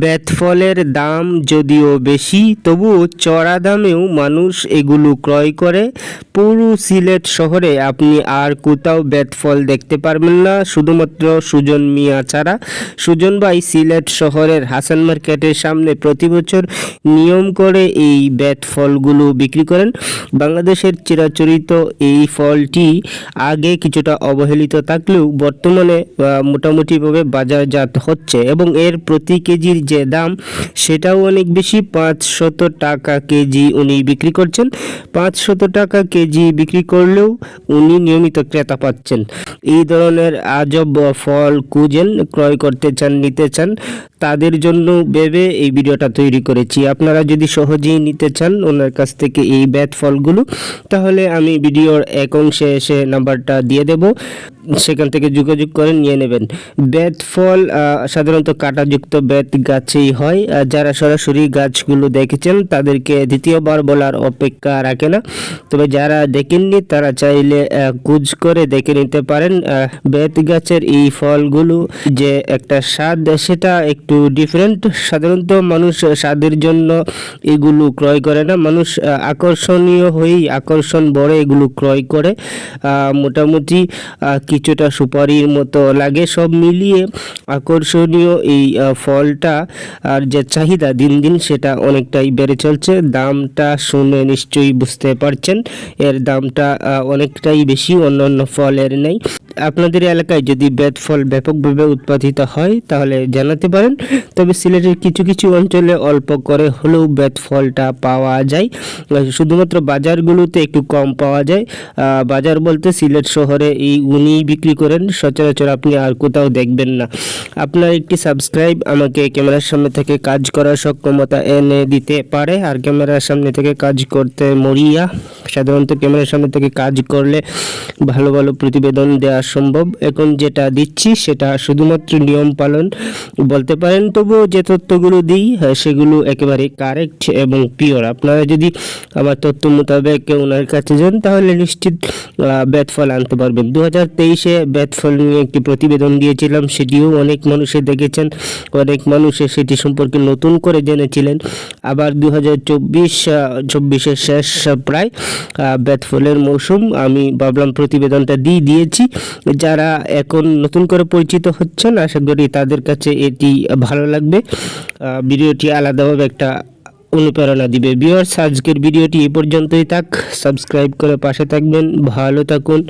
বেত ফলের দাম যদিও বেশি, তবুও চড়া দামেও মানুষ এগুলো ক্রয় করে। পুরো সিলেট শহরে আপনি আর কোথাও বেত ফল দেখতে পারবেন না। শুধুমাত্র সুজন মিয়া ছাড়া। সুজন ভাই সিলেট শহরের হাসান মার্কেটের সামনে প্রতি বছর নিয়ম করে এই বেত ফলগুলো বিক্রি করেন। বাংলাদেশের চিরাচরিত এই ফলটি আগে কিছুটা অবহেলিত থাকলেও বর্তমানে মোটামুটিভাবে বাজারজাত হচ্ছে এবং এর প্রতি কেজির যে দাম, সেটাও অনেক বেশি। পাঁচশত টাকা কেজি উনি বিক্রি করছেন। পাঁচশত টাকা কেজি বিক্রি করলেও উনি নিয়মিত ক্রেতা পাচ্ছেন। এই ধরনের আজব ফল কুজেন ক্রয় করতে চান, নিতে চান, তাদের জন্য ভেবে এই ভিডিওটা তৈরি করেছি। আপনারা যদি সহজেই নিতে চান ওনার কাছ থেকে এই ব্যাট ফলগুলো, তাহলে আমি ভিডিওর এক অংশে এসে নাম্বারটা দিয়ে দেব। সেখান থেকে যোগাযোগ করে নিয়ে নেবেন। বেত ফল সাধারণত কাঁটাযুক্ত বেত গাছেই হয়। যারা সরাসরি গাছগুলো দেখেছেন, তাদেরকে দ্বিতীয়বার বলার অপেক্ষা রাখে না। তবে যারা দেখেননি, তারা চাইলে কুজ করে দেখে নিতে পারেন। বেত গাছের এই ফলগুলো যে একটা স্বাদ, সেটা একটু ডিফারেন্ট সাধারণত মানুষ স্বাদের জন্য এগুলো ক্রয় করে না। মানুষ আকর্ষণীয় হয়েই আকর্ষণ বড়ে এগুলো ক্রয় করে। মোটামুটি কিছুটা সুপারির মতো লাগে। সব মিলিয়ে আকর্ষণীয় এই ফলটা আর যে চাহিদা দিন দিন সেটা অনেকটাই বেড়ে চলছে। দামটা শুনে নিশ্চয়ই বুঝতে পারছেন। এর দামটা অনেকটাই বেশি, অন্যান্য ফলের নেই। আপনাদের এলাকায় যদি বেত ফল ব্যাপকভাবে উৎপাদিত হয়, তাহলে জানাতে পারেন। তবে সিলেটের কিছু কিছু অঞ্চলে অল্প করে হলেও বেত ফলটা পাওয়া যায়। শুধুমাত্র বাজারগুলোতে একটু কম পাওয়া যায়। বাজার বলতে সিলেট শহরে এই উনি বিক্রি করেন। সচরাচর আপনি আর কোথাও দেখবেন না। আপনার একটি সাবস্ক্রাইব আমাকে ক্যামেরার সামনে থেকে কাজ করার সক্ষমতা এনে দিতে পারে। আর ক্যামেরার সামনে থেকে কাজ করতে মরিয়া, সাধারণত ক্যামেরার সামনে থেকে কাজ করলে ভালো ভালো প্রতিবেদন দেওয়া সম্ভব। এখন যেটা দিচ্ছি সেটা শুধুমাত্র নিয়ম পালন। বলতে পারেন তবুও যে তথ্যগুলো দিই হ্যাঁ, সেগুলো একেবারে কারেক্ট এবং পিওর আপনারা যদি আমার তথ্য মোতাবেক ওনার কাছে যান তাহলে নিশ্চিত আহ, ব্যাট ফল আনতে পারবেন। দু হাজার তেইশে ব্যাট ফল নিয়ে একটি প্রতিবেদন দিয়েছিলাম সেটিও অনেক মানুষে দেখেছেন। অনেক মানুষে সেটি সম্পর্কে নতুন করে জেনেছিলেন। আবার দু হাজার চব্বিশ চব্বিশের শেষ প্রায় আহ, ব্যাট ফলের মৌসুম আমি ভাবলাম প্রতিবেদনটা দিয়ে দিয়েছি। যারা এখন নতুন করে পরিচিত হচ্ছেন আশা করি তাদের কাছে এটি ভালো লাগবে। ভিডিওটি আলাদাভাবে একটা অনুপ্রেরণা দিবে। ভিউয়ার্স আজকের ভিডিওটি এ পর্যন্তই থাক। সাবস্ক্রাইব করে পাশে থাকবেন। ভালো থাকুন।